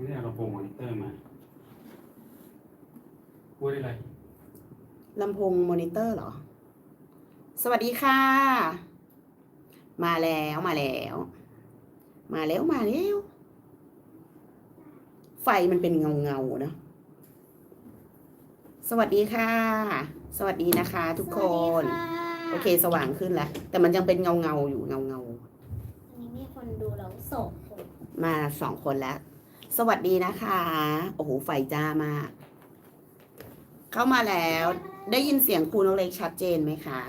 ไม่ได้เอาลำโพงมอนิเตอร์มาพูดได้เลยลำโพงมอนิเตอร์เหรอ สวัสดีค่ะ มาแล้วมาแล้ว มาแล้วมาแล้ว ไฟมันเป็นเงาเงาๆเนอะสวัสดีค่ะ สวัสดีนะคะ ทุกคน โอเค สว่างขึ้นแล้ว แต่มันยังเป็นเงาเงาๆอยู่เงาเงาอันนี้มีคนดูเราสองคนๆมาสองคนแล้ว สวัสดีนะคะ โอ้โหไฟจ้ามาก เข้ามาแล้วได้ยินเสียงครูน้องเล็กชัดเจนไหมคะ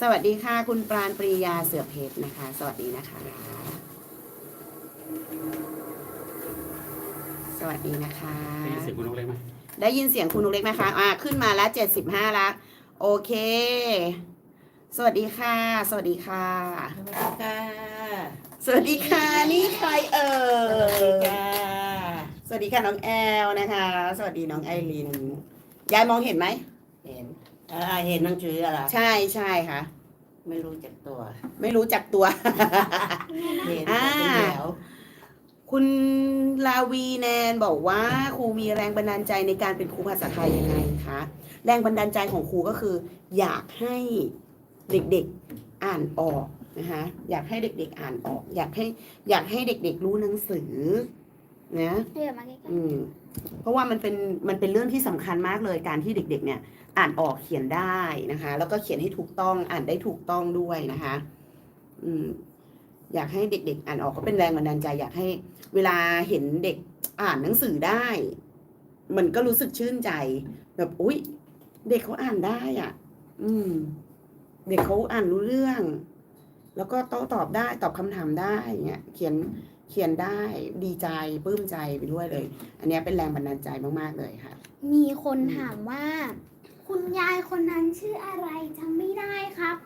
สวัสดีค่ะ คุณปราณปรียาเสือเพชรนะคะ สวัสดีนะคะ สวัสดีนะคะ ได้ยินเสียงคุณนกเล็กไหมได้ยินเสียงคุณนุกเล็กไหมคะ อ่า ขึ้นมาแล้วเจ็ดสิบห้าละ โอเค สวัสดีค่ะ สวัสดีค่ะ สวัสดีค่ะ สวัสดีค่ะนี่ใครเอ่สวัสดียค่ะสวัสดีค่ะน้องแอลนะคะ สวัสดีน้องไอรินยายมองเห็นไหมเห็นอ่าเห็นหนังสืออะไรใช่ใช่ค่ะ ไม่รู้จักตัว ไม่รู้จักตัวเห็นอ่าเป็นแถวคุณลาวีแนนบอกว่าครูมีแรงบันดาลใจในการเป็นครูภาษาไทยยังไงคะแรงบันดาลใจของครูก็คือ อยากให้เด็กๆอ่านออก นะคะอยากให้เด็ก ๆอ่านออก อยากให้อยากให้เด็ก ๆ รู้หนังสือนะเดี๋ยวมาใกล้อืมเพราะว่ามันเป็นมันเป็นเรื่องที่สำคัญมากเลยการที่เด็ก ๆ เนี่ย อ่านออกเขียนได้นะคะ แล้วก็เขียนให้ถูกต้องอ่านได้ถูกต้องด้วยนะคะ อืม อยากให้เด็ก ๆ อ่านออกก็เป็นแรงบันดาลใจ อยากให้เวลาเห็นเด็กอ่านหนังสือได้ มันก็รู้สึกชื่นใจ แบบอุ๊ย เด็กเขาอ่านได้อะ อืม เด็กเขาอ่านรู้เรื่อง แล้วก็โต้ตอบได้ตอบคำถามได้เงี้ยเขียนเขียนได้ดีใจปลื้มใจไปด้วยเลย อันเนี้ยเป็นแรงบันดาลใจมากๆเลยค่ะๆมีคนถามว่า คุณยายคนนั้นชื่ออะไรจำไม่ได้ครับ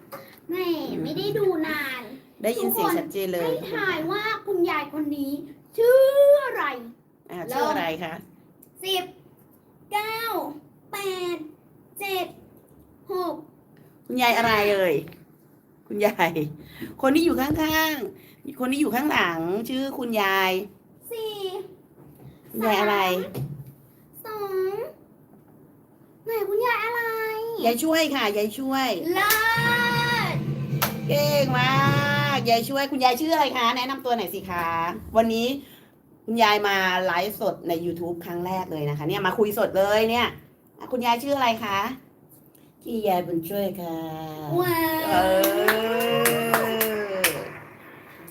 แหม่ไม่ได้ดูนาน ได้ยินเสียงชัดเจนเลยให้ถ่ายว่าคุณยายคนนี้ ชื่ออะไรอ่าชื่ออะไรคะสิบเก้าแปดเจ็ดหกคุณยายอะไรเอ่ย คุณยาย คนที่อยู่ข้างๆ คนที่อยู่ข้างหลัง ชื่อคุณยาย สี่คุณยายอะไร สองไหนคุณยายอะไร ยายช่วยค่ะ ยายช่วย เลิศ เก่งมาก ยายช่วย คุณยายชื่ออะไรคะ แนะนำตัวหน่อยสิคะ วันนี้คุณยายมาไลฟ์สดใน YouTube ครั้งแรกเลยนะคะ เนี่ยมาคุยสดเลยเนี่ยอะคุณยายชื่ออะไรคะ ที่ยายบุญช่วยค่ะ ว้าเอวอ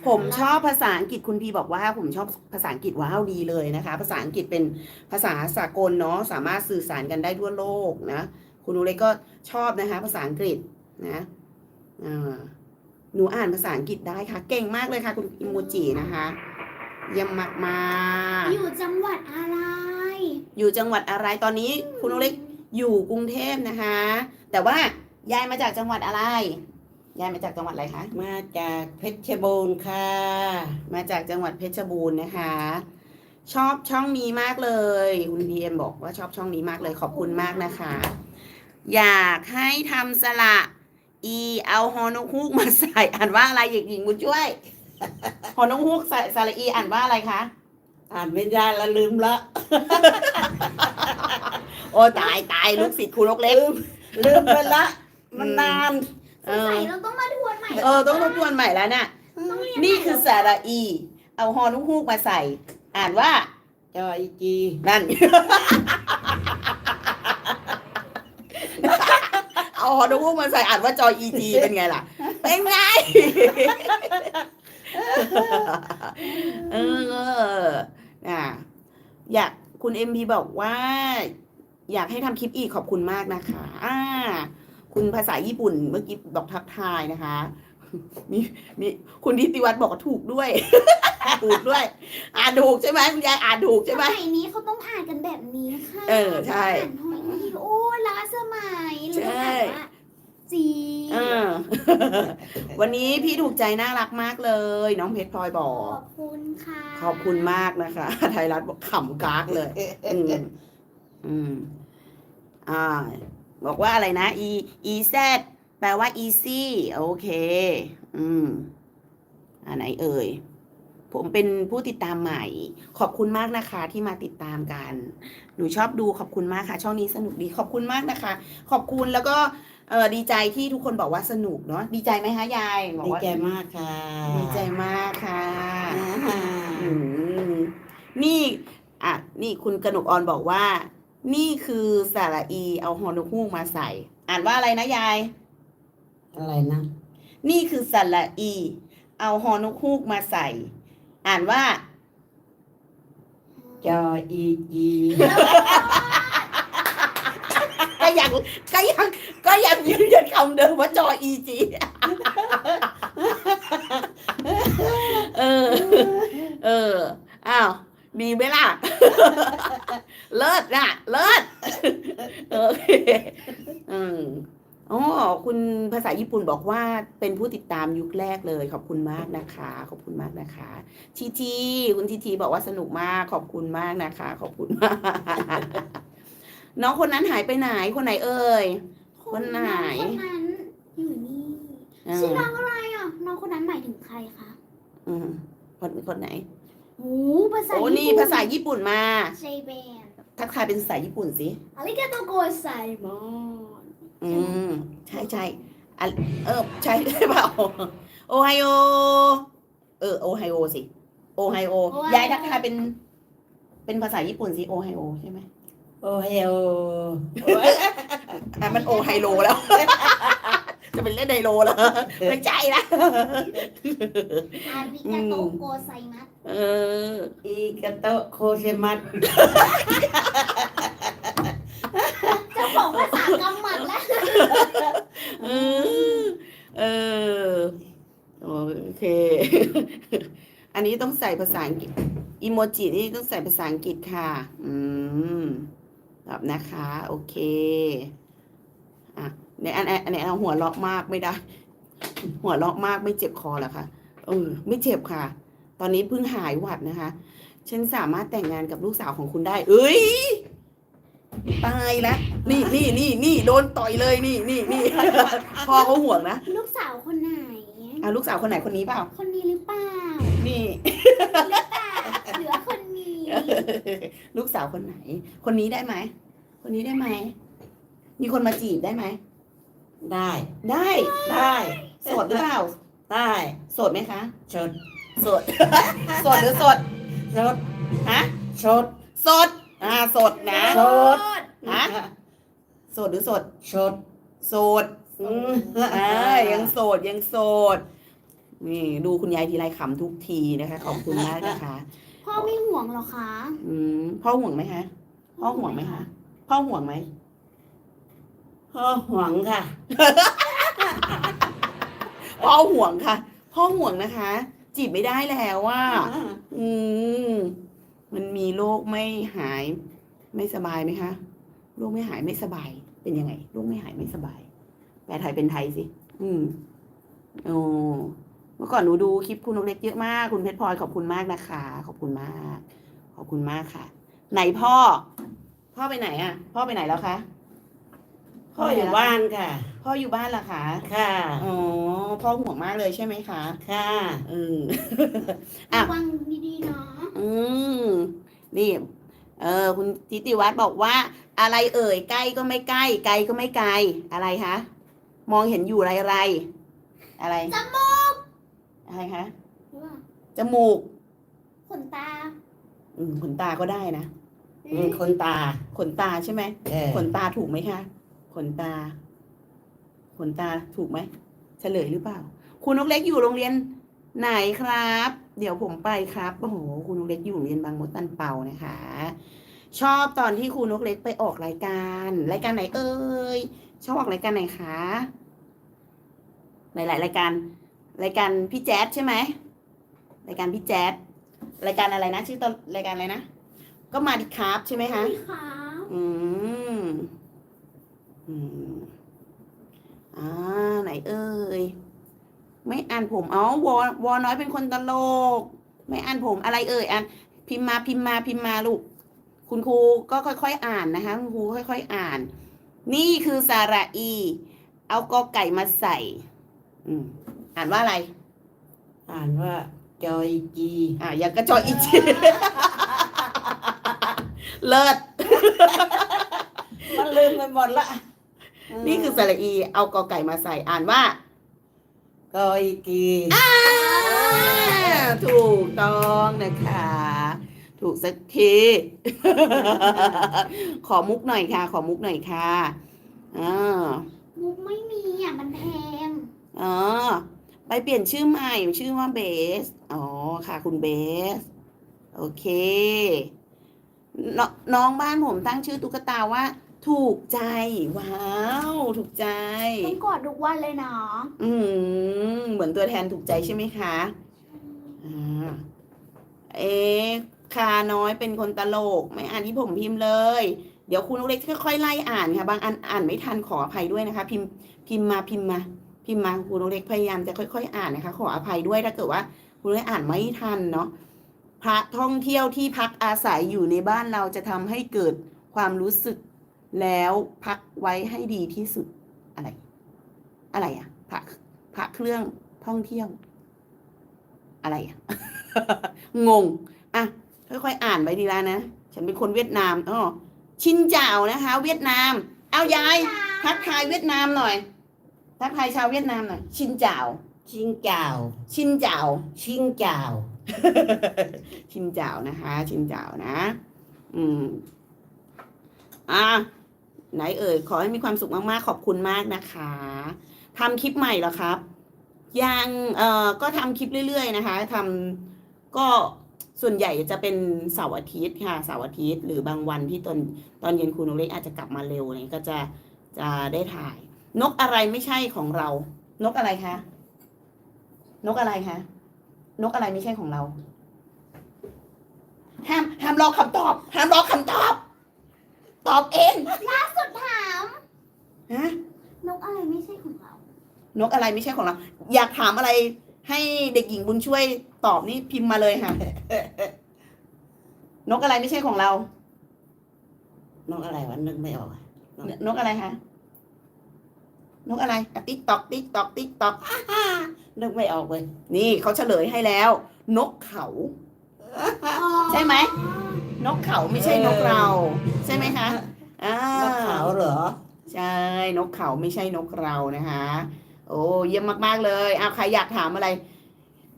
ผมชอบภาษาอังกฤษคุณพีบอกว่าผมชอบภาษาอังกฤษว้าวดีเลยนะคะ ภาษาอังกฤษเป็นภาษาสากลเนาะสามารถสื่อสารกันได้ทั่วโลกนะ คุณนุเล็กก็ชอบนะคะ ภาษาอังกฤษนะอ่าหนูอ่านภาษาอังกฤษได้ค่ะ เก่งมากเลยค่ะ คุณอิโมจินะคะเยี่ยมมากมากๆอยู่จังหวัดอะไรอยู่จังหวัดอะไรตอนนี้ คุณนุเล็ก อยู่กรุงเทพนะคะ แต่ว่ายายมาจากจังหวัดอะไร ยายมาจากจังหวัดอะไรคะ มาจากเพชรบูรณ์ค่ะ มาจากจังหวัดเพชรบูรณ์นะคะ ชอบช่องนี้มากเลย คุณพีเอ็มบอกว่าชอบช่องนี้มากเลยขอบคุณมากนะคะ อยากให้ทำสละอีเอาฮอนกฮูกมาใส่อ่านว่าอะไรหญิงหญิงบุญช่วยฮอนกฮูกใส่สระอีอ่านว่าอะไรคะ อ่านไม่ได้ละลืมละ โอ้ตายตายลูกศิษย์ครูนกเล็ก ลืมไปละ มันนานสงสัยเราต้องมาทวนใหม่เออ ต้องทบทวนใหม่แล้วน่ะ ต้องเรียนี่ใหม่คือสระอี เอาฮอนกฮูกมาใส่ อ่านว่า จอยจีนั่น เอาฮอนูกมาใส่ อ่านว่าจอยอีจีเป็นไงล่ะ เป็นไง เอออะ อยากคุณเอ็มพีบอกว่า อยากให้ทำคลิปอีกขอบคุณมากนะคะอ่าคุณภาษาญี่ปุ่นเมื่อกี้บอกทักทายนะคะ มีมีคุณทิติวัฒน์บอกว่าถูกด้วย ถูกด้วย อ่านถูกใช่ไหมคุณยายอ่านถูกใช่ไหม สมัยนี้เขาต้องอ่านกันแบบนี้ค่ะเออใช่อ่านหอยอีโอล้าสมัยหรือใช่อ่านว่าจีเออ วันนี้พี่ถูกใจน่ารักมากเลย น้องเพชรพลอยบอขก อบคุณค่ะขอบคุณมากนะคะ ไทยรัฐบอกขำกากเลยอืม อืมอ่าบอกว่าอะไรนะ e e z แปลว่า easy โอเค อืมอันไหนเอ่ย ผมเป็นผู้ติดตามใหม่ ขอบคุณมากนะคะ ที่มาติดตามกัน หนูชอบดูขอบคุณมากค่ะ ช่องนี้สนุกดีขอบคุณมากนะคะ ขอบคุณแล้วก็เออดีใจที่ทุกคนบอกว่าสนุกเนาะดีใจไหมคะยายบอกดีว่าใจมากค่ะดีใจมากค่ะอ่าอืมนี่อะนี่คุณกนกออนบอกว่า นี่คือสาระอี เอาฮอนกฮูกมาใส่ อ่านว่าอะไรนะยาย อะไรนะ นี่คือสระอี เอาฮอนกฮูกมาใส่ อ่านว่า จออีจีก็ยังก็ยังก็ยังยืนยันคำเดิมว่าจออีจีเออ เออ อ้าว ดีไหมล่ะ เลิศน่ะ เลิศโอเคอืมอ๋อคุณภาษาญี่ปุ่นบอกว่าเป็นผู้ติดตามยุคแรกเลย ขอบคุณมากนะคะ ขอบคุณมากนะคะทีทีคุณทีทีบอกว่าสนุกมาก ขอบคุณมากนะคะ ขอบคุณมากน้องคนนั้นหายไปไหนคนไหนเอ่ย คนไหน คนนั้นอยู่นี่อ่าชื่อน้องอะไรอะน้องคนนั้นหมายถึงใครคะอืมคนคนไหน โอ้ภาษาโอ้นี่ภาษาญี่ปุ่นมาเจแปนทักทายเป็นภาษาญี่ปุ่นสิอาริกาโตโกไซมอนอืมใช่ใช่อะเออใช่ใช่เปล่าโอไฮโอเออโอไฮโอสิโอไฮโอยายทักทายเป็น เป็นภาษาญี่ปุ่นสิโอไฮโอใช่ไหมโอเฮโออะมันโอไฮโลแล้ว จะเป็นเล่นไฮโลแล้วไม่ใช่ละอาริกาโตโกไซมัสเอออีกาโตะโคเซมัสเจ้าของภาษากำหมัดแล้วเออเออโอเค อันนี้ต้องใส่ภาษาอังกฤษอีโมจินี่ต้องใส่ภาษาอังกฤษค่ะ อืมตอบนะคะ โอเค อะ ในอันอันอันไหนเอาหัวเราะมากไม่ได้ หัวเราะมากไม่เจ็บคอเหรอคะเออ ไม่เจ็บค่ะ ตอนนี้เพิ่งหายหวัดนะคะ ฉันสามารถแต่งงานกับลูกสาวของคุณได้ เอ้ยตายแล้วนี่นี่นี่นี่โดนต่อยเลยนี่นี่นี่พ่อเขาห่วงนะลูกสาวคนไหนอะลูกสาวคนไหนคนนี้เปล่า คนนี้หรือเปล่า นี่หรือเปล่าหรือว่าคนนี้ ลูกสาวคนไหน คนนี้ได้ไหม คนนี้ได้ไหม มีคนมาจีบได้ไหม ได้ ได้ได้โสดหรือเปล่าได้โสดไหมคะชดโสดโสดหรือโสดชดฮะชดโสดอ่าโสดนะโสดฮะโสดหรือโสดชดโสดอืมอ่ายังโสดยังโสดนี่ดูคุณยายทีไรขำทุกทีนะคะขอบคุณมากนะคะ พ่อไม่ห่วงเหรอคะ อืมพ่อห่วงไหมคะ พ่อห่วงไหมคะ พ่อห่วงไหม พ่อหวังค่ะ พ่อห่วงค่ะ พ่อห่วงนะคะ จีบไม่ได้แล้วว่า อืม มันมีโรคไม่หาย ไม่สบายไหมคะโรคไม่หายไม่สบาย เป็นยังไงโรคไม่หายไม่สบาย แปลไทยเป็นไทยสิ อืมโอ้เมื่อก่อนหนูดูคลิปคุณนกเล็กเยอะมาก คุณเพชรพลอยขอบคุณมากนะคะ ขอบคุณมาก ขอบคุณมากค่ะ ไหนพ่อ พ่อไปไหนอะ พ่อไปไหนแล้วคะ พ่ออยู่บ้านค่ะ พ่ออยู่บ้านเหรอคะค่ะอ๋อพ่อห่วงมากเลยใช่ไหมคะค่ะอืมอะระวังดีๆเนาะอืมนี่เออคุณทิติวัฒน์บอกว่า อะไรเอ่ยใกล้ก็ไม่ใกล้ ไกลก็ไม่ไกลอะไรคะมองเห็นอยู่อะไรอะไร อะไรจมูกอะไรคะหรือว่าจมูกขนตา อืมขนตาก็ได้นะอืมคนตาขนตาใช่ไหมเออขนตาถูกไหมคะ ขนตา ขนตาถูกไหมเฉลยหรือเปล่า คุณนกเล็กอยู่โรงเรียนไหนครับ เดี๋ยวผมไปครับโอ้โหคุณนกเล็กอยู่โรงเรียนบางมดตันเป่านะคะ ชอบตอนที่ครูนกเล็กไปออกรายการ รายการไหนเอ่ยชอบออกรายการไหนคะหลายๆรายการรายการพี่แจ๊ดใช่ไหมรายการพี่แจ๊ดรายการอะไรนะ ชื่อตอนรายการอะไรนะ ก็มาดิครับใช่ไหมคะพี่ขาวอืม อืมอ่าไหนเอ่ยไม่อ่านผมเอ้าวอวอน้อยเป็นคนตลก ไม่อ่านผมอะไรเอ่ยอ่านพิมพ์มาพิมพ์มาพิมพ์มาลูก คุณครูก็ค่อยๆอ่านนะคะคุณครูค่อยๆอ่าน นี่คือสาระอี เอากอไก่มาใส่ อืมอ่านว่าอะไร อ่านว่าจอยจีอะยังกระจอยอีกทีเลิศมันลืมไปหมดละ นี่คือสระอี เอากอไก่มาใส่อ่านว่ากอยกีอ่าถูกต้องนะคะ ถูกสักที ขอมุกหน่อยค่ะ ขอมุกหน่อยค่ะอ่ามุกไม่มีอะ มันแพงอ๋อไปเปลี่ยนชื่อใหม่ ชื่อว่าเบส อ๋อค่ะ คุณเบส โอเคนน้องบ้านผมตั้งชื่อตุ๊กตาว่า ถูกใจ ว้าว ถูกใจ ต้องกอดทุกวันเลยเนาะอืมเหมือนตัวแทนถูกใจใช่ไหมคะอ่าเอ๊ะคาน้อยเป็นคนตลก ไม่อ่านที่ผมพิมพ์เลย เดี๋ยวคุณลูกเล็กค่อยๆไล่อ่านค่ะ บางอันอ่านไม่ทันขออภัยด้วยนะคะ พิมพ์พิมพ์มาพิมพ์มา พิมพ์มาคุณลูกเล็กพยายามจะค่อยๆ อ่านนะคะ ขออภัยด้วยถ้าเกิดว่า คุณลูกเล็กอ่านไม่ทันเนาะพระท่องเที่ยวที่พักอาศัยอยู่ในบ้านเราจะทำให้เกิดความรู้สึก แล้วพักไว้ให้ดีที่สุดอะไร อะไรอะพระพระเครื่องท่องเที่ยว อะไรอะงงอะค่อยๆอ่านไปดีแล้วนะ ฉันเป็นคนเวียดนามอ๋อชินเจ้านะคะ เวียดนาม เอายายทักทายเวียดนามหน่อยทักทายชาวเวียดนามหน่อยชินเจ้าชิงเจ้าชินเจ้าชิงเจ้าชินเจ้านะคะ ชินเจ้านะ อืม อะ ไหนเอ่ยขอให้มีความสุขมากๆ ขอบคุณมากนะคะทำคลิปใหม่เหรอครับ ยังเอ่อก็ทำคลิปเรื่อย ๆ นะคะทำก็ส่วนใหญ่จะเป็นเสาร์อาทิตย์ค่ะเสาร์อาทิตย์ หรือบางวันที่ตอนตอนเย็นครูนกเล็กอาจจะกลับมาเร็วเนี่ยก็จะจะได้ถ่าย นกอะไรไม่ใช่ของเรา นกอะไรคะนกอะไรคะนกอะไรไม่ใช่ของเราห้ามห้ามรอคำตอบห้ามรอคำตอบ ตอบเองล่าสุดถามฮะนกอะไรไม่ใช่ของเรา นกอะไรไม่ใช่ของเรา อยากถามอะไรให้เด็กหญิงบุญช่วยตอบนี่พิมพ์มาเลยค่ะ นกอะไรไม่ใช่ของเรา นกอะไรวะนึกไม่ออกอะนกอะไรคะนกอะไรติ๊กตอกติ๊กตอกติ๊กตอกนึกไม่ออกเลย นี่เขาเฉลยให้แล้ว นกเขา ใช่ไหม นกเขาไม่ใช่นกเรา ใช่ไหมคะอ่านกเขาเหรอ ใช่ นกเขาไม่ใช่นกเรานะคะ โอ้เยี่ยมมากๆเลยอ้าวใครอยากถามอะไร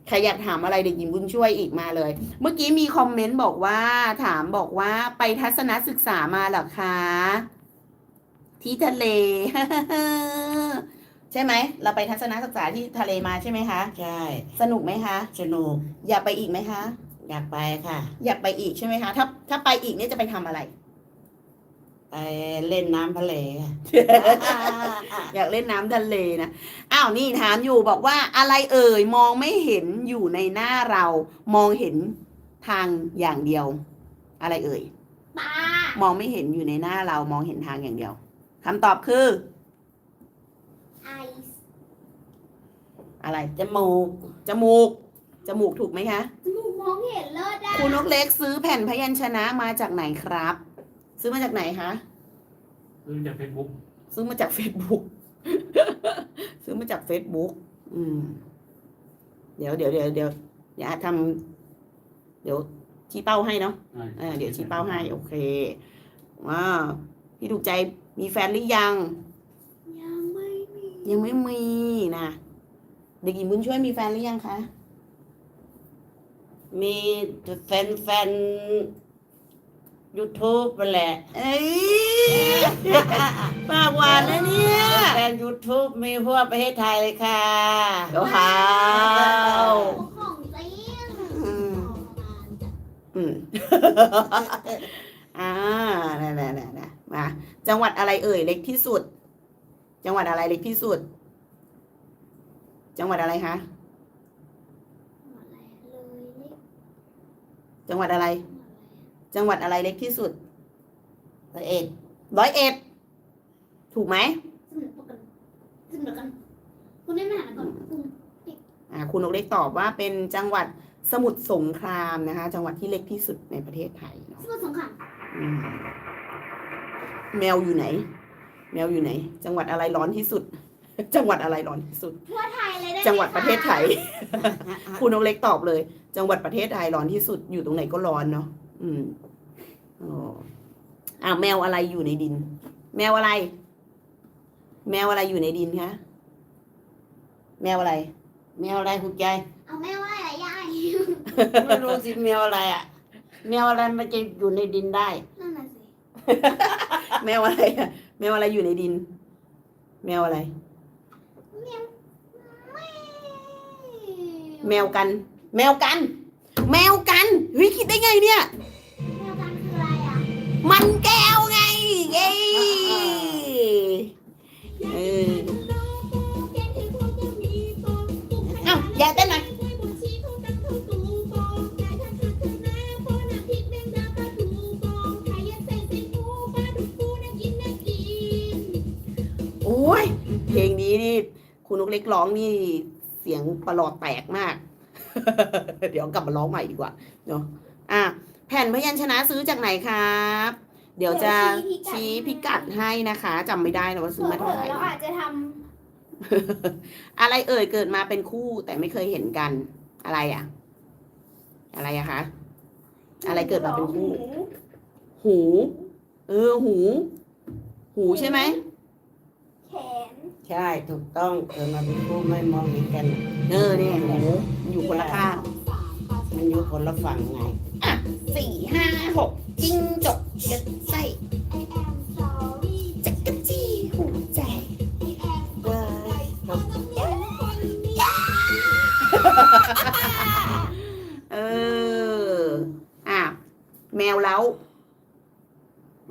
ใครอยากถามอะไรเด็กหญิงบุญช่วยอีกมาเลย เมื่อกี้มีคอมเมนต์บอกว่า ถามบอกว่าไปทัศนศึกษามาเหรอคะ ที่ทะเล ใช่ไหม เราไปทัศนศึกษาที่ทะเลมาใช่ไหมคะ ใช่ สนุกไหมคะ สนุก อยากไปอีกไหมคะ อยากไปค่ะ อยากไปอีกใช่ไหมคะ ถ้า ถ้าไปอีกเนี่ยจะไปทำอะไร ไปเล่นน้ำทะเลค่ะอยากเล่นน้ำทะเลนะอ้าวนี่ถามอยู่บอกว่าอะไรเอ่ยมองไม่เห็นอยู่ในหน้าเรา มองเห็นทางอย่างเดียว อะไรเอ่ยตามองไม่เห็นอยู่ในหน้าเรามองเห็นทางอย่างเดียวคำตอบคือไอซ์อะไร จมูกจมูก จมูกถูกไหมคะ จ ครูนกเล็กซื้อแผ่นพยัญชนะมาจากไหนครับ ซื้อมาจากไหนคะซื้อจากเฟซบุ๊กซื้อมาจากเฟซบุ๊กซื้อมาจากเฟซบุ๊กอืม เดี๋ยวเดี๋ยวเดี๋ยวเดี๋ยวอย่าทำเดี๋ยวชี้เป้าให้เนาะเออเดี๋ยวชี้เป้าให้ โอเคว้าวพี่ถูกใจมีแฟนหรือยัง ยังไม่มี ยังไม่มีนะ เด็กหญิงบุญช่วยมีแฟนหรือยังคะ มีแฟนแฟนยูทูบไปแหละเอ้ยปากหวานนะเนี่ยแฟนยูทูบมีทั่วประเทศไทยเลยค่ะว้าวของจริงอืมอืมอ่าน่ะน่ะน่ะน่ะมาจังหวัดอะไรเอ่ยเล็กที่สุด จังหวัดอะไรเล็กที่สุด จังหวัดอะไรคะ จังหวัดอะไร จังหวัดอะไรเล็กที่สุดร้อยเอ็ดร้อยเอ็ดถูกไหมสนุกกันสนุกกันคุณได้มาหาก่อนคุณอ่าคุณนกเล็กตอบว่าเป็นจังหวัดสมุทรสงครามนะคะ จังหวัดที่เล็กที่สุดในประเทศไทยเนาะสมุทรสงครามอืมแมวอยู่ไหน แมวอยู่ไหน จังหวัดอะไรร้อนที่สุด จังหวัดอะไรร้อนที่สุด ทั่วไทยเลยได้ไหมจังหวัดประเทศไทยคะคุณนกเล็กตอบเลย จังหวัดประเทศไทยร้อนที่สุดอยู่ตรงไหนก็ร้อนเนาะอืมอ๋ออ่าแมวอะไรอยู่ในดิน แมวอะไร แมวอะไรอยู่ในดินคะแมวอะไร แมวอะไรหุกใจ เอาแม่ว่าอะไรยายไม่รู้สิแมวอะไรอะ แมวอะไรมันจะอยู่ในดินได้ นั่นน่ะสิ แมวอะไรอะแมวอะไรอยู่ในดิน แมวอะไร แมว แมวกัน แมวกัน แมวกันเฮ้ยคิดได้ไงเนี่ย แมวกันคืออะไรอะมันแก้วไงเย้เออเอ้าอย่าเต้นหน่อยโอ้ยเพลงนี้นี่คุณนกเล็กร้องนี่เสียงประหลอดแตกมาก เดี๋ยวกลับมาร้องใหม่ดีกว่าเนาะอะแผ่นพยัญชนะซื้อจากไหนครับ เดี๋ยวจะชี้พิกัดให้นะคะจำไม่ได้นะว่าซื้อมาเท่าไหร่เราอาจจะทอะไรเอ่ยเกิดมาเป็นคู่แต่ไม่เคยเห็นกัน อะไรอะ อะไรอะคะำอะไรเกิดมาเป็นคู่ หู เออหู หูใช่ไหมแขน ใช่ถูกต้องเกิดมาเป็นผู้ไม่มองเห็นกันเออเนี่ยหูอยู่คนละข้างมันอยู่คนละฝั่งไงอะสี่ห้าหกจิ้งจกเด็ดไส้ไอแอมสอรี่จักรจี้หูใจไอแอมเว้ยเอออะแมวเล้า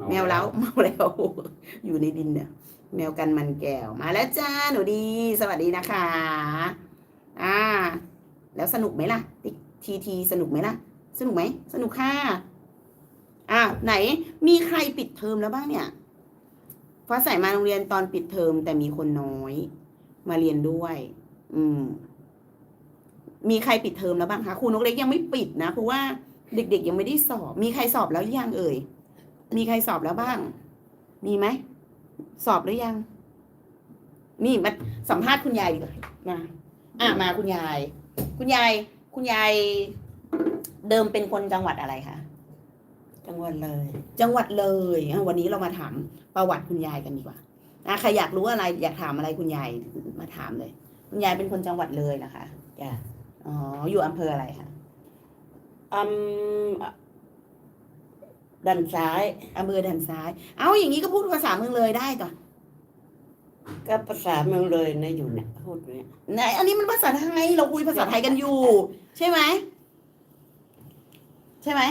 แมวเล้าเมาแล้ว อยู่ในดินเนี่ย แมวกันมันแก้วมาแล้วจ้าหนูดี สวัสดีนะคะ อ่า แล้วสนุกไหมล่ะติ๊กทีทีสนุกไหมล่ะ สนุกไหมสนุกค่ะอ่าไหนมีใครปิดเทอมแล้วบ้างเนี่ยฟ้าใสมาโรงเรียนตอนปิดเทอมแต่มีคนน้อย มาเรียนด้วย อืม มีใครปิดเทอมแล้วบ้างคะครูนกเล็กยังไม่ปิดนะเพราะว่าเด็ก ๆ ยังไม่ได้สอบ มีใครสอบแล้วยังเอ่ย มีใครสอบแล้วบ้าง มีไหม สอบหรือยัง นี่มาสัมภาษณ์คุณยายดีกว่ามาอะมาคุณยาย คุณยาย คุณยายเดิมเป็นคนจังหวัดอะไรคะจังหวัดเลย จังหวัดเลยอะวันนี้เรามาถามประวัติคุณยายกันดีกว่าอะใครอยากรู้อะไร อยากถามอะไรคุณยายมาถามเลย คุณยายเป็นคนจังหวัดเลยนะคะจ้ะอ๋ออยู่อำเภออะไรคะอืม ด้านซ้ายอำเภอด่านซ้าย เอาอย่างนี้ก็พูดภาษาเมืองเลยได้ก่อนก็ภาษาเมืองเลยนะอยู่เนี่ยพูดเนี่ยไหนอันนี้มันภาษาไทยเราคุยภาษาไทยกันอยู่ ใช่ไหมใช่ไหม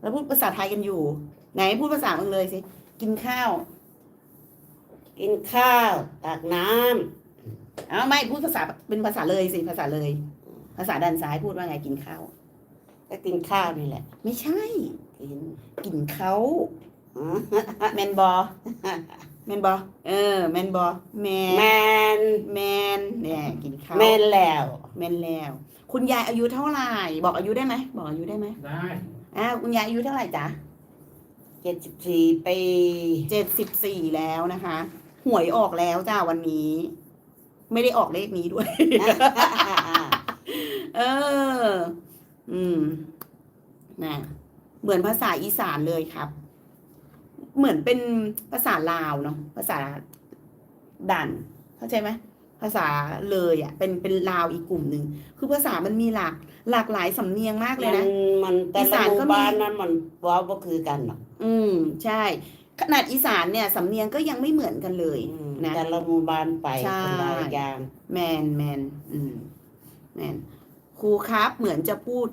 เราพูดภาษาไทยกันอยู่ ไหนพูดภาษาเมืองเลยสิกินข้าว กินข้าวตักน้ำเอาไม่พูดภาษาเป็นภาษาเลยสิภาษาเลย ภาษาด้านซ้ายพูดว่าไงกินข้าวก็กินข้าวนี่แหละ ไม่ใช่ กินกินเขาอ๋อแมนบอแมนบอเออแมนบอแมแมนนแมนเนี่ยกินข้าวแมนแล้วแมนแล้ว คุณยายอายุเท่าไหร่ บอกอายุได้ไหมบอกอายุได้ไหมได้อ่าคุณยายอายุเท่าไหร่จ๊ะเจ็ดสิบสี่ปีเจ็ดสิบสี่แล้วนะคะ หวยออกแล้วจ้าวันนี้ ไม่ได้ออกเลขนี้ด้วย เออ อืมนะ เหมือนภาษาอีสานเลยครับ เหมือนเป็นภาษาลาวเนาะภาษาดันเข้าใจไหมภาษาเลยอะเป็นเป็นลาวอีกกลุ่มหนึ่งคือภาษามันมีหลากหลากหลายสำเนียงมากเลยมันะมันแต่อีละสานหก็มู่มีบ้านนั้นมันว้าวก็คือกันหรอกอืมใช่ ขนาดอีสานเนี่ยสำเนียงก็ยังไม่เหมือนกันเลยอืมนะแต่ละหมู่บ้านไปใช่คนละอย่างแมนแมนอืมแมนครูครับเหมือนจะพูด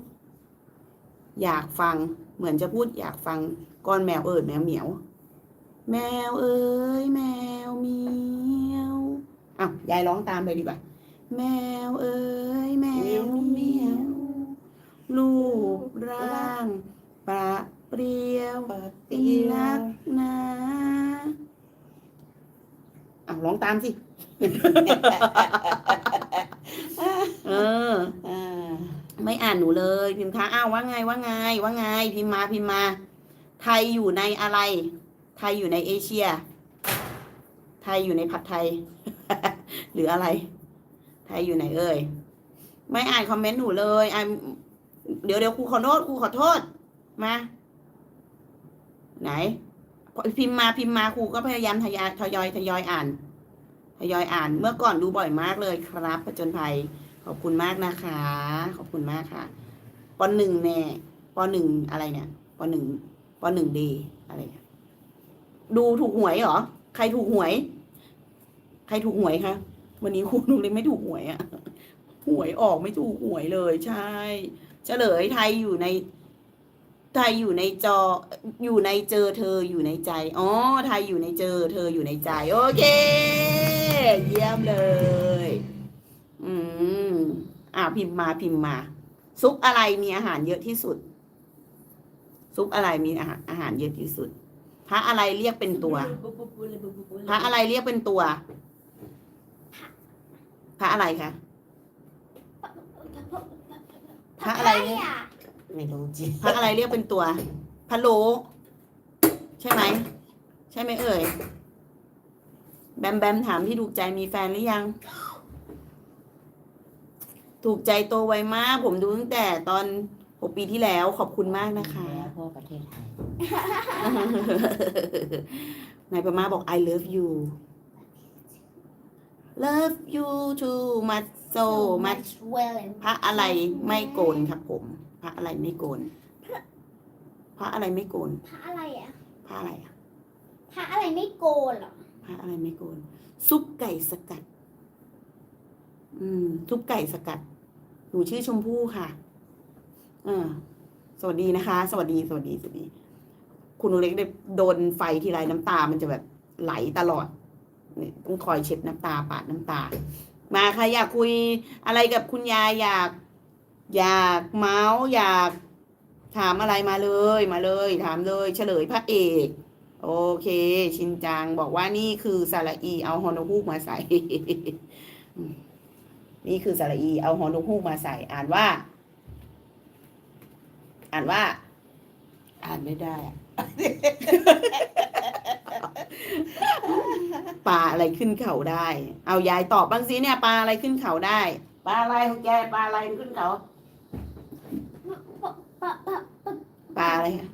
อยากฟัง เหมือนจะพูดอยากฟังก้อนแมวเอิดแมวเหมียว แมวเอ้ยแมวเหมียวอ้าวยายร้องตามเลยดีกว่าแมวเอ้ยแมวเหมียว รูปร่างประเปรียวตีนักนะอ้าวร้องตามสิ เออ ไม่อ่านหนูเลย พิมพ์คะอ้าวว่าไงว่าไงว่าไง พิมพ์มาพิมพ์มา ไทยอยู่ในอะไร ไทยอยู่ในเอเชีย ไทยอยู่ในผัดไทย หรืออะไร ไทรอยู่ไหนเอ่ยไม่อ่านคอมเมนต์หนูเลยอ่านเดี๋ยวเดี๋ยวครูขอโทษครูขอโทษมา ไหน พิมพ์มาพิมพ์มาครูก็พยายามทยอยทยอยทยอยอ่านทยอยอ่าน เมื่อก่อนดูบ่อยมากเลยครับผจญภัย ขอบคุณมากนะคะ ขอบคุณมากค่ะปหนึ่งแน่ปหนึ่งอะไรเนี่ยปหนึ่งปหนึ่งดีอะไรดูถูกหวยเหรอ ใครถูกหวย ใครถูกหวยคะวันนี้ครูนุเลยไม่ถูกหวยอะหวยออกไม่ถูกหวยเลย ใช่เฉลยไทยอยู่ใน ไทยอยู่ในจอ อยู่ในเจอเธออยู่ในใจ อ๋อ ไทยอยู่ในเจอ เธออยู่ในใจ โอเค เยี่ยมเลย อืม อ่าพิมพ์มาพิมพ์มา ซุปอะไรมีอาหารเยอะที่สุด ซุปอะไรมีอาหารอาหารเยอะที่สุด พระอะไรเรียกเป็นตัว พระอะไรเรียกเป็นตัว พระอะไรคะ พระอะไรเนี่ย ไม่รู้จริงพระอะไรเรียกเป็นตัว พระโลใช่ไหม ใช่ไหมเอ่ย แบมแบมถามที่ถูใจมีแฟนหรือยัง ถูกใจโตไวมาก ผมดูตั้งแต่ตอนหกปีที่แล้วขอบคุณมากนะคะแล้วพ่อประเทศไทยนายพม่าบอก I love you love you too much so much เวลพระอะไรไม่โกนครับผม พระอะไรไม่โกน พระอะไรไม่โกน พระอะไรอะ พระอะไรอะพระอะไรไม่โกนเหรอ พระอะไรไม่โกน ซุปไก่สกัด อืมซุปไก่สกัด หนูชื่อชมพู่ค่ะเออสวัสดีนะคะ สวัสดี สวัสดี สวัสดี คุณนูเล็กได้โดนไฟทีไรน้ำตา มันจะแบบไหลตลอดนี่ต้องคอยเช็ดน้ำตาปาดน้ำตา มาค่ะอยากคุยอะไรกับคุณยายอยาก อยากเมาส์อยากถามอะไรมาเลยมาเลย ถามเลย เฉลยพระเอก โอเค ชินจังบอกว่านี่คือสระอีเอาฮอนกฮูกมาใส่ นี่คือสระอี เอาฮอนกฮูกมาใส่ อ่านว่า อ่านว่า อ่านไม่ได้ ปลาอะไรขึ้นเขาได้ เอายายตอบบ้างสิเนี่ยปลาอะไรขึ้นเขาได้ ปลาอะไรของแกปลาอะไรขึ้นเขา ปะปะปะปลาอะไรคะ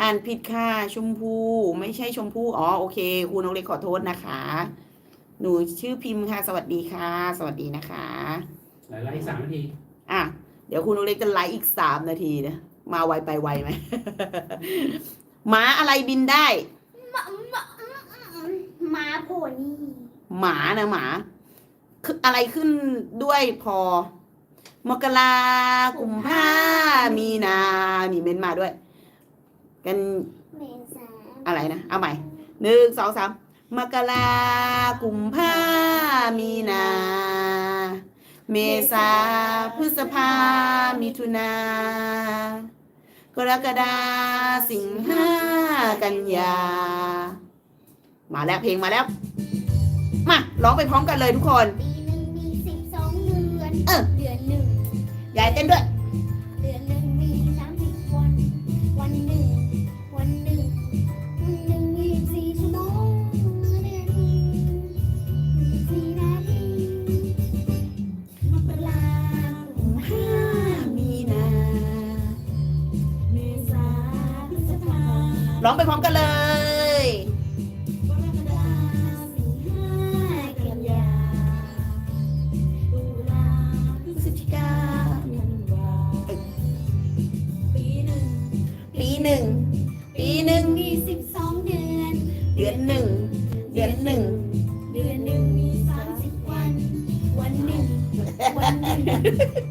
อ่านผิดค่ะชมพู ไม่ใช่ชมพู อ๋อโอเคครูนกเล็กขอโทษนะคะ หนูชื่อพิมพ์ค่ะ สวัสดีค่ะ สวัสดีนะคะหลายๆสามนาทีอะเดี๋ยวครูนกเล็กจะไลฟ์อีกสามนาทีนะมาไวไปไวไหม หมาอะไรบินได้ม้าโพนี่หมานะหมา คืออะไรขึ้นด้วยพอ มกรากุมภามีนามีเม้นมาด้วย กันเมษาอะไรนะ เอาใหม่หนึ่งสองสาม มกรากุมภามีนา เมษาพฤษภามิถุนากรกฎาสิงหากันยา มาแล้วเพลงมาแล้ว มาร้องไปพร้อมกันเลยทุกคน ปีหนึ่งมีสิบสองเดือน เออ เดือนหนึ่งยายเต้นด้วย ร้องไปพร้อมกันเลยกรกฎาสิงหากันยาตุลาพฤศจิกาธันวาปีหนึ่งปีหนึ่ง ปีหนึ่ง มีสิบสองเดือน เดือนหนึ่ง เดือนหนึ่ง เดือนหนึ่งมีสามสิบวัน วันหนึ่ง วันหนึ่ง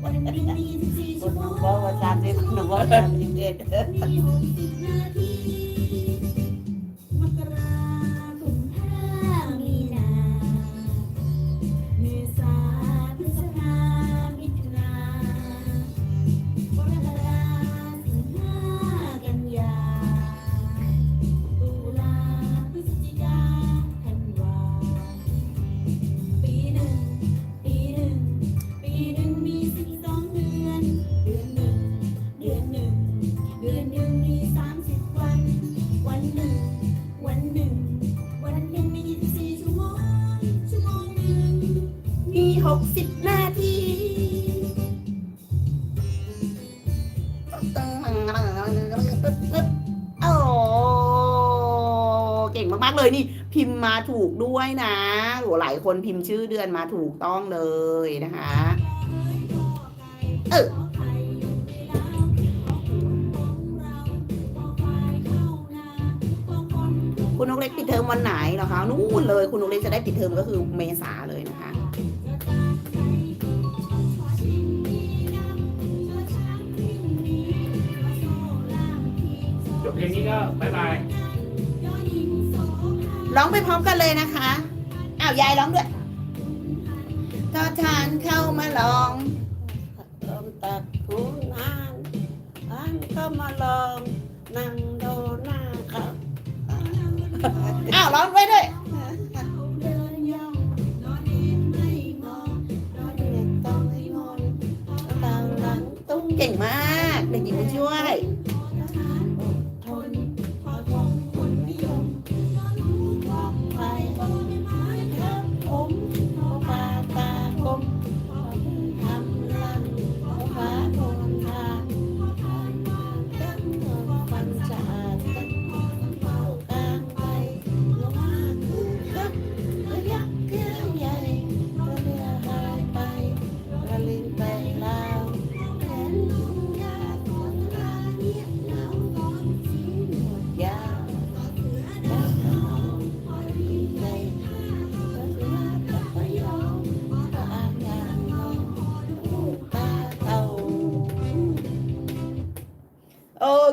วันหนึ่งมีสิบสี่คุชั่ณวโมงบอกว่าสามสิบหนูว่าสามสิบเอ็ด มีหกสิบนาที ก่งมากๆเลยนี่ พิมพ์มาถูกด้วยนะโหหลายคนพิมพ์ชื่อเดือนมาถูกต้องเลยนะคะเออคุณนกเล็กปิดเทอมวันไหนเหรอคะนู่นเลย คุณนกเล็กจะได้ปิดเทอมก็คือเมษาเลยนะคะจบเพลงนี้ก็บายบาย ร้องไปพร้อมกันเลยนะคะอ้าวยายร้องด้วยก็ทานเข้ามาลองลมตัดหูนานอันก็มาลองนั่งดูหน้าเขาอ้าวร้องไปด้วยเดินย่องนอนเองไม่มองนอนเด็กต้องให้งอนตางหลังตุ้งเก่งมากเด็กหญิงบุญช่วย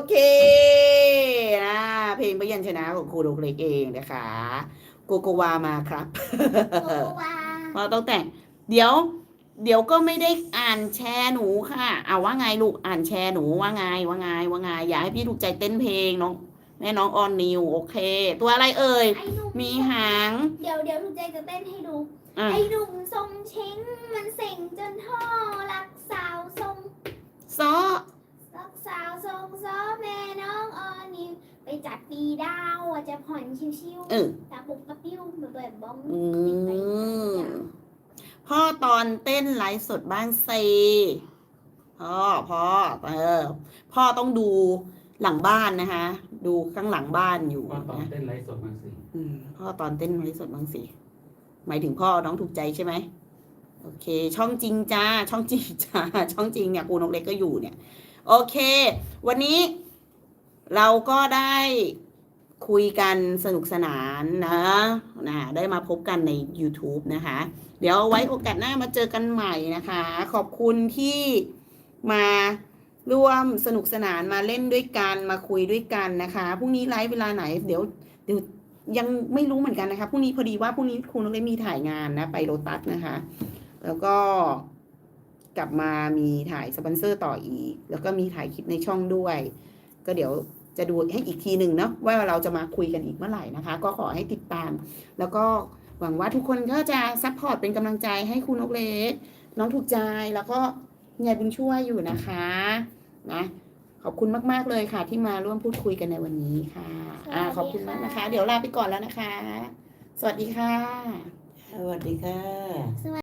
เคนะเพลงพยัญชนะของครูดกเล็กเองนะคะโกโกวามาครับโกวาพอต้องแต่ง เดี๋ยว เดี๋ยวก็ไม่ได้อ่านแชร์หนูค่ะ เอาว่าไงลูกอ่านแชร์หนูว่าไงว่าไงว่าไงอยากให้พี่ถูกใจเต้นเพลงน้องแม่น้องออนนิวโอเค ตัวอะไรเอ่ยไอ้หนุ่มมีหาง เดี๋ยวเดี๋ยวถูกใจจะเต้นให้ดูอะไอ้หนุ่มทรงเช้งมันเส่งจนท่อรักสาวทรงซอรัก สาวทรงซ้อแม่น้องออนิวไปจัดปีดาวอะจะผ่อนชิวเออ ๆตาปุกกระปิ้วแบบแบบบ้องอืมพ่อตอนเต้นไลฟ์สดบ้างสิพ่อพ่อเออ พ่อต้องดูหลังบ้านนะคะ ดูข้างหลังบ้านอยู่ว่าตอนนะเต้นไลฟ์สดมาสิอืมพ่อตอนเต้นไลฟ์สดบ้างสิหมายถึงพ่อน้องถูกใจใช่ไหมโอเค ช่องจริงจ้า ช่องจริงจ้า ช่องจริงเนี่ยครูนกเล็กก็อยู่เนี่ย โอเค วันนี้เราก็ได้คุยกันสนุกสนานนะนะได้มาพบกันใน YouTube นะคะ เดี๋ยวไว้โอกาสหน้ามาเจอกันใหม่นะคะ ขอบคุณที่มาร่วมสนุกสนานมาเล่นด้วยกันมาคุยด้วยกันนะคะพรุ่งนี้ไลฟ์เวลาไหน เดี๋ยวเดี๋ยวยังไม่รู้เหมือนกันนะคะพรุ่งนี้พอดีว่าพรุ่งนี้ครูนกเล็กมีถ่ายงานนะไปโลตัสนะคะ แล้วก็ กลับมามีถ่ายสปอนเซอร์ต่ออีก แล้วก็มีถ่ายคลิปในช่องด้วย ก็เดี๋ยวจะดูให้อีกทีหนึ่งเนาะว่าเราจะมาคุยกันอีกเมื่อไหร่นะคะ ก็ขอให้ติดตาม แล้วก็หวังว่าทุกคนก็จะซัพพอร์ตเป็นกำลังใจให้คุณนกเล็ก น้องถูกใจแล้วก็ยายบุญช่วยอยู่นะคะนะขอบคุณมาก ๆ เลยค่ะ ที่มาร่วมพูดคุยกันในวันนี้ค่ะอ่าขอบคุณมากนะคะ เดี๋ยวลาไปก่อนแล้วนะคะ สวัสดีค่ะ สวัสดีค่ะ